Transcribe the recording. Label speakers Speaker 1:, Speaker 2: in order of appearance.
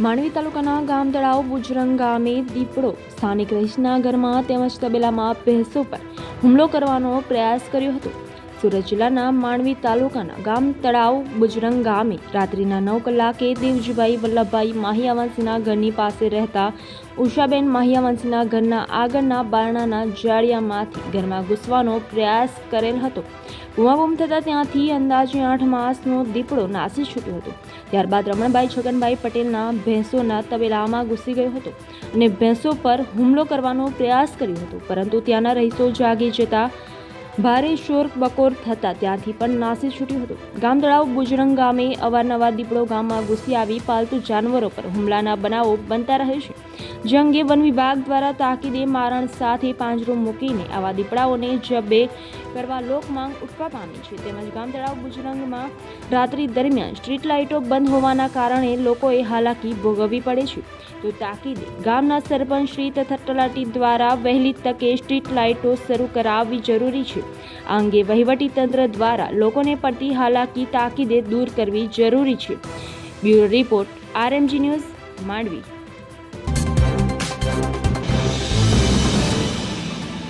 Speaker 1: માંડવી તાલુકાના ગામ તળાવ બુજરંગ ગામે દીપડો સ્થાનિક રહીશના ઘરમાં તેમજ તબેલામાં ભેંસો પર હુમલો કરવાનો પ્રયાસ કર્યો હતો. સુરત જિલ્લાના માંડવી તાલુકાના ગામ તળાવ, બુજરંગ ગામે રાત્રિના નવ કલાકે દેવજીભાઈ વલ્લભભાઈ માહિયાવંશીના ઘરની પાસે રહેતા ઉષાબેન માહિયાવંશીના ઘરના આગળના બારણાના જાળિયામાંથી ઘરમાં ઘૂસવાનો પ્રયાસ કરેલ હતો. બૂમાબૂમ થતાં ત્યાંથી અંદાજે આઠ માસનો દીપડો નાસી છૂટ્યો હતો. ત્યારબાદ રમણભાઈ છગનભાઈ પટેલના ભેંસોના તબેલામાં ઘૂસી ગયો હતો અને ભેંસો પર હુમલો કરવાનો પ્રયાસ કર્યો હતો. પરંતુ ત્યાંના રહીશો જાગી જતા ભારે શોર બકોર થતાં ત્યાંથી પણ નાસી છૂટ્યું હતું. ગામતળાવ બુજરંગ ગામે અવારનવાર દીપડો ગામમાં ઘૂસી આવી, પાલતુ જાનવરો પર હુમલાના બનાવો બનતા રહે છે. જે અંગે વન વિભાગ દ્વારા તાકીદે મારણ સાથે પાંજરો મૂકીને આવા દીપડાઓને જબ્બે કરવા લોકમાંગ ઉઠવા પામી છે. તેમજ ગામ તળાવ બુજરંગમાં રાત્રિ દરમિયાન સ્ટ્રીટ લાઇટો બંધ હોવાના કારણે લોકોએ હાલાકી ભોગવવી પડે છે. તો તાકીદે ગામના સરપંચ શ્રી તથા તલાટી દ્વારા વહેલી તકે સ્ટ્રીટ લાઇટો શરૂ કરાવવી જરૂરી છે. આ અંગે વહીવટી તંત્ર દ્વારા લોકોને પડતી હાલાકી તાકીદે દૂર કરવી જરૂરી છે. Bureau report, RMG news, Mandvi.